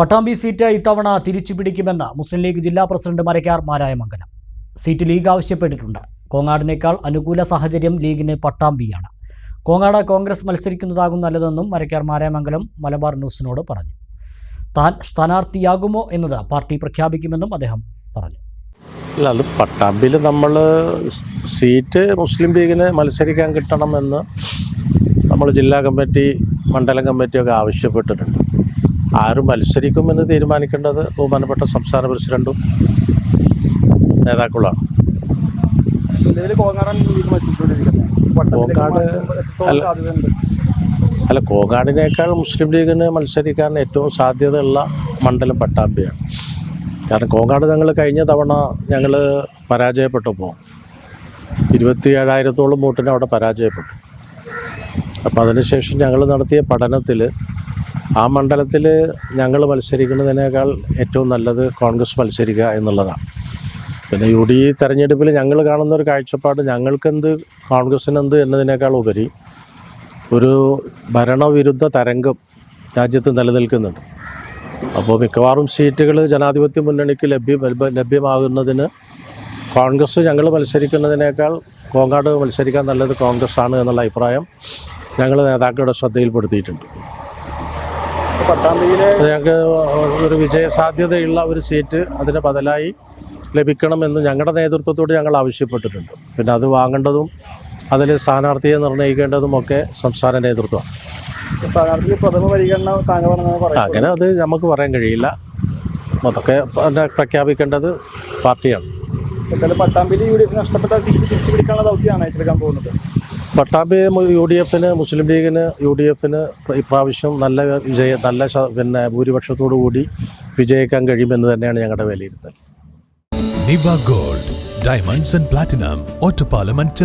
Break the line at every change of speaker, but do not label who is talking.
Pattambi seat ഇത്തവണ തിരിച്ചു പിടിക്കുമെന്ന് മുസ്ലിം ലീഗ് ജില്ലാ പ്രസിഡന്റ് മരക്കാർ മാരായമംഗലം സീറ്റ് ലീഗ് ആവശ്യപ്പെട്ടിട്ടുണ്ട്. കോങ്ങാടിനേക്കാൾ അനുകൂല സാഹചര്യം ലീഗിന് പട്ടാമ്പിയാണ്. കോങ്ങാട് കോൺഗ്രസ് മത്സരിക്കുന്നതാകും നല്ലതെന്നും മരക്കാർ മാരായമംഗലം മലബാർ ന്യൂസിനോട് പറഞ്ഞു. താൻ സ്ഥാനാർത്ഥിയാകുമോ എന്നത് പാർട്ടി പ്രഖ്യാപിക്കുമെന്നും അദ്ദേഹം പറഞ്ഞു.
അല്ല അത് പട്ടാമ്പിയിൽ നമ്മൾ സീറ്റ് മുസ്ലിം ലീഗിന് മത്സരിക്കാൻ കിട്ടണമെന്ന് നമ്മൾ ജില്ലാ കമ്മിറ്റി മണ്ഡലം കമ്മിറ്റിയൊക്കെ ആവശ്യപ്പെട്ടിട്ടുണ്ട്. ആര് മത്സരിക്കുമെന്ന് തീരുമാനിക്കേണ്ടത് ബഹുമാനപ്പെട്ട സംസ്ഥാന പ്രസിഡന്റും നേതാക്കളാണ്. കോങ്ങാട്. അല്ല. കോങ്ങാടിനേക്കാൾ മുസ്ലിം ലീഗിന് മത്സരിക്കാൻ ഏറ്റവും സാധ്യതയുള്ള മണ്ഡലം പട്ടാമ്പിയാണ്. കാരണം കോങ്ങാട് ഞങ്ങൾ കഴിഞ്ഞ തവണ ഞങ്ങൾ പരാജയപ്പെട്ടപ്പോൾ ഇരുപത്തി ഏഴായിരത്തോളം വോട്ടിന് അവിടെ പരാജയപ്പെട്ടു. അപ്പോൾ അതിനുശേഷം ഞങ്ങൾ നടത്തിയ പഠനത്തിൽ ആ മണ്ഡലത്തിൽ ഞങ്ങൾ മത്സരിക്കുന്നതിനേക്കാൾ ഏറ്റവും നല്ലത് കോൺഗ്രസ് മത്സരിക്കുക എന്നുള്ളതാണ്. പിന്നെ യു ഡി തെരഞ്ഞെടുപ്പിൽ ഞങ്ങൾ കാണുന്ന ഒരു കാഴ്ചപ്പാട് ഞങ്ങൾക്കെന്ത് കോൺഗ്രസിനെന്ത് എന്നതിനേക്കാൾ ഉപരി ഒരു ഭരണവിരുദ്ധ തരംഗം രാജ്യത്ത് നിലനിൽക്കുന്നുണ്ട്. അപ്പോൾ മിക്കവാറും സീറ്റുകൾ ജനാധിപത്യ മുന്നണിക്ക് ലഭ്യ ലഭ്യ- ലഭ്യമാകുന്നതിന് കോൺഗ്രസ് ഞങ്ങൾ മത്സരിക്കുന്നതിനേക്കാൾ കോങ്ങാട് മത്സരിക്കാൻ നല്ലത് കോൺഗ്രസ് ആണ് എന്നുള്ള അഭിപ്രായം ഞങ്ങൾ നേതാക്കളുടെ ശ്രദ്ധയിൽപ്പെടുത്തിയിട്ടുണ്ട്. ഞങ്ങൾക്ക് ഒരു വിജയ സാധ്യതയുള്ള ഒരു സീറ്റ് അതിന് ബദലായി ലഭിക്കണമെന്ന് ഞങ്ങളുടെ നേതൃത്വത്തോട് ഞങ്ങൾ ആവശ്യപ്പെട്ടിട്ടുണ്ട്. പിന്നെ അത് വാങ്ങേണ്ടതും അതിൽ സ്ഥാനാർത്ഥിയെ നിർണയിക്കേണ്ടതുമൊക്കെ സംസ്ഥാന നേതൃത്വമാണ് അങ്ങനെ അത് നമുക്ക് പറയാൻ കഴിയില്ല. അതൊക്കെ പ്രഖ്യാപിക്കേണ്ടത് പാർട്ടിയാണ്.
പട്ടാമ്പിയിൽ യു ഡി എഫ് നഷ്ടപ്പെട്ട സീറ്റ് തിരിച്ചു പിടിക്കാനുള്ള ദൗത്യമാണ് ഏറ്റെടുക്കാൻ പോകുന്നത്.
പട്ടാമ്പി യു ഡി എഫിന് മുസ്ലിം ലീഗിന് യു ഡി എഫിന് ഇപ്രാവശ്യം നല്ല വിജയ നല്ല പിന്നെ ഭൂരിപക്ഷത്തോടു കൂടി വിജയിക്കാൻ കഴിയുമെന്ന് തന്നെയാണ് ഞങ്ങളുടെ വിലയിരുത്തൽ.
Gold diamonds and platinum Ottapalam and